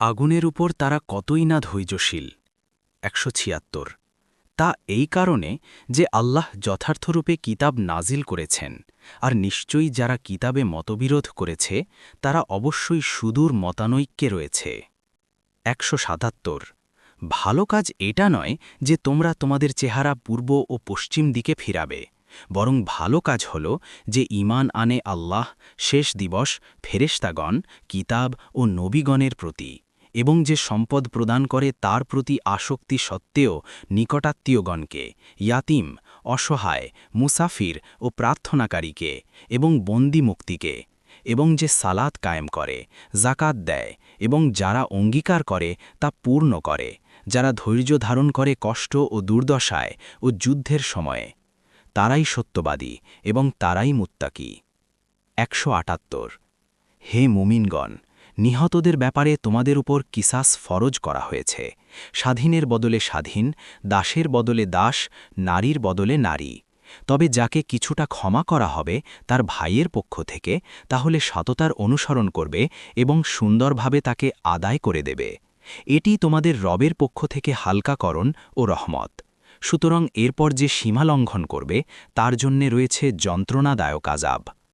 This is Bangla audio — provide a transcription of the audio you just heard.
আগুনের উপর তারা কতই না ধৈর্যশীল। একশো ছিয়াত্তর। তা এই কারণে যে আল্লাহ যথার্থরূপে কিতাব নাজিল করেছেন, আর নিশ্চয়ই যারা কিতাবে মতবিরোধ করেছে, তারা অবশ্যই সুদূর মতানৈক্যে রয়েছে। একশো সাতাত্তর। ভালো কাজ এটা নয় যে তোমরা তোমাদের চেহারা পূর্ব ও পশ্চিম দিকে ফিরাবে, বরং ভালো কাজ হল যে ঈমান আনে আল্লাহ, শেষ দিবস, ফেরেশতাগণ, কিতাব ও নবীগণের প্রতি। এবং যে সম্পদ প্রদান করে তার প্রতি আসক্তি সত্ত্বেও নিকটাত্মীয়গণকে, ইয়াতিম, অসহায়, মুসাফির ও প্রার্থনাকারীকে এবং বন্দি মুক্তিকে এবং যে সালাত কায়েম করে জাকাত দেয় এবং যারা অঙ্গীকার করে তা পূর্ণ করে, যারা ধৈর্য ধারণ করে কষ্ট ও দুর্দশায় ও যুদ্ধের সময়ে, তারাই সত্যবাদী এবং তারাই মুত্তাকি। একশো আটাত্তর। হে মুমিনগণ নিহতদের ব্যাপারে তোমাদের উপর কিসাস ফরজ করা হয়েছে। স্বাধীনের বদলে স্বাধীন, দাসের বদলে দাস, নারীর বদলে নারী। তবে যাকে কিছুটা ক্ষমা করা হবে তার ভাইয়ের পক্ষ থেকে, তাহলে সততার অনুসরণ করবে এবং সুন্দরভাবে তাকে আদায় করে দেবে। এটি তোমাদের রবের পক্ষ থেকে হালকাকরণ ও রহমত। সুতরাং এরপর যে সীমা লঙ্ঘন করবে, তার জন্যে রয়েছে যন্ত্রণাদায়ক আজাব